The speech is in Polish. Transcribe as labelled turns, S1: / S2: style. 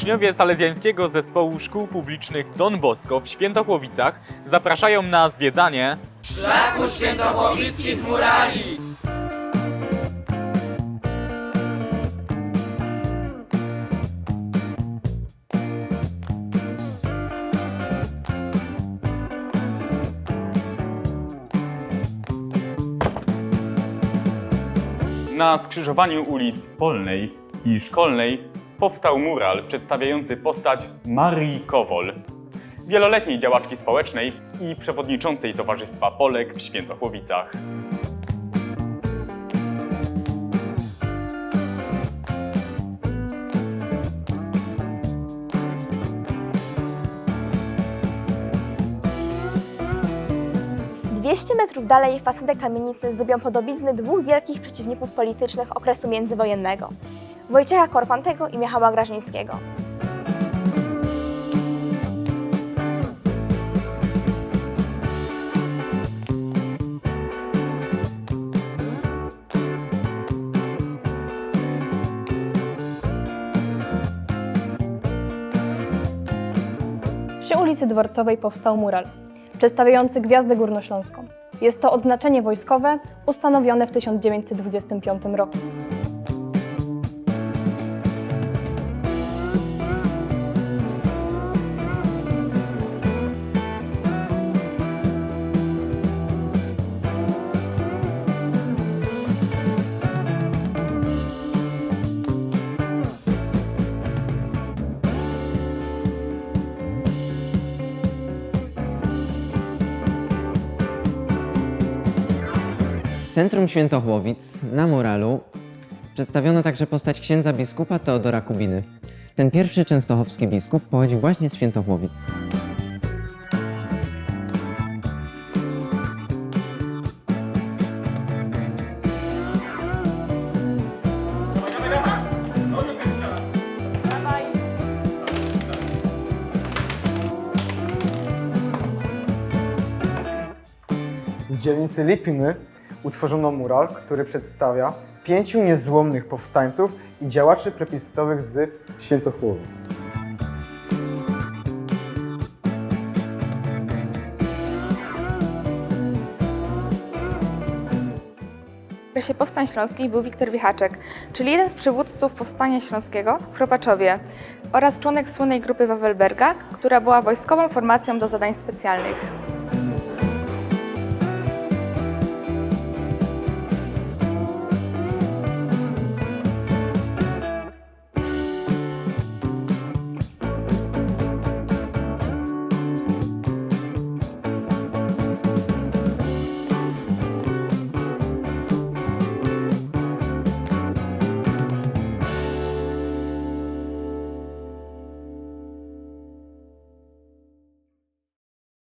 S1: Uczniowie salezjańskiego zespołu szkół publicznych Don Bosco w Świętochłowicach zapraszają na zwiedzanie
S2: Na skrzyżowaniu ulic Polnej i Szkolnej powstał mural przedstawiający postać Marii Kowol, wieloletniej działaczki społecznej i przewodniczącej Towarzystwa Polek w Świętochłowicach.
S3: Dwieście metrów dalej fasadę kamienicy zdobią podobizny dwóch wielkich przeciwników politycznych okresu międzywojennego Wojciecha Korfantego i Michała Grażyńskiego.
S4: Przy ulicy Dworcowej powstał mural przedstawiający Gwiazdę Górnośląską. Jest to odznaczenie wojskowe ustanowione w 1925 roku.
S5: W centrum Świętochłowic na muralu przedstawiono także postać księdza biskupa Teodora Kubiny. Ten pierwszy częstochowski biskup pochodził właśnie z Świętochłowic.
S6: W dzielnicy Lipiny utworzono mural, który przedstawia pięciu niezłomnych powstańców i działaczy plebiscytowych z Świętochłowic.
S7: W okresie Powstań Śląskich był Wiktor Wichaczek, czyli jeden z przywódców Powstania Śląskiego w Chropaczowie oraz członek słynnej grupy Wawelberga, która była wojskową formacją do zadań specjalnych.